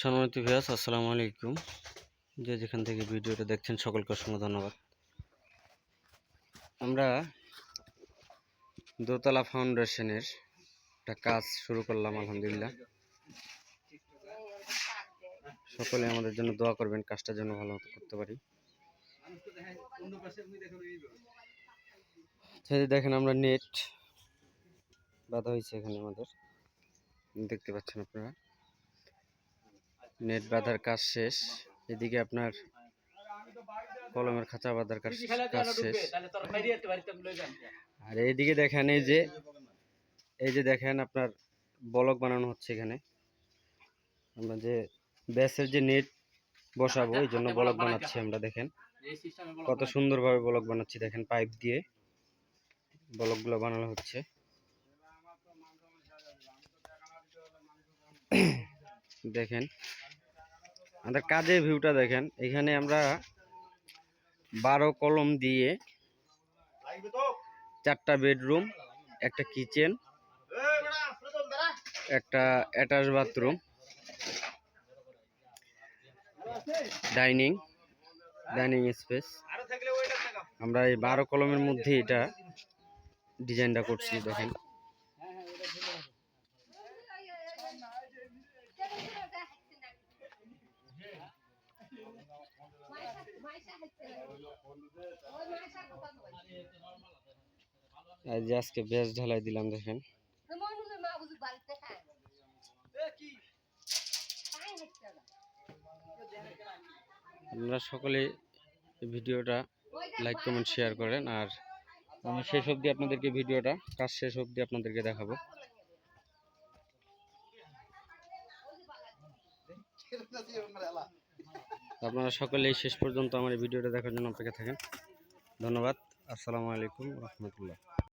সম্মানিত ভিয়াস আসসালামু আলাইকুম। যে যেখান থেকে ভিডিওটা দেখছেন, সকলকে অসংখ্য ধন্যবাদ। আমরা দোতলা ফাউন্ডেশনের একটা কাজ শুরু করলাম, আলহামদুলিল্লাহ। সকলে আমাদের জন্য দোয়া করবেন, কাজটা যেন ভালো করতে পারি। যে দেখেন, আমরা নেট বাঁধা হয়েছে এখানে আমাদের। দেখতে পাচ্ছেন আপনারা। নেট বাঁধার কাজ শেষ। এদিকে আপনার কলমের খাঁচা বাঁধার কাজ কাজ শেষ। আর এইদিকে দেখেন এই যে এই যে দেখেন আপনার বলক বানানো হচ্ছে এখানে। আমরা যে ব্যাসের যে নেট বসাবো এই জন্য বলক বানাচ্ছি আমরা দেখেন। কত সুন্দরভাবে বলক বানাচ্ছি দেখেন পাইপ দিয়ে বলকগুলো বানানো হচ্ছে। দেখেন আমাদের কাজের ভিউটা দেখেন, এখানে আমরা বারো কলম দিয়ে চারটা বেডরুম একটা কিচেন একটা attach bathroom dining dining space আমরা এই বারো কলমের মধ্যে এটা ডিজাইনটা করছি, দেখেন। যে আজকে বেশ ঢালাই দিলাম, দেখেন। আপনারা সকলে ভিডিওটা লাইক কমেন্ট শেয়ার করেন, আর আমি শেষ অবধি আপনাদেরকে ভিডিওটা, কাজ শেষ অবধি আপনাদেরকে দেখাবো। আপনারা সকলেই শেষ পর্যন্ত আমার এই ভিডিওটা দেখার জন্য অপেক্ষা থাকেন। ধন্যবাদ। আসসালামু আলাইকুম রহমতুল্লাহ।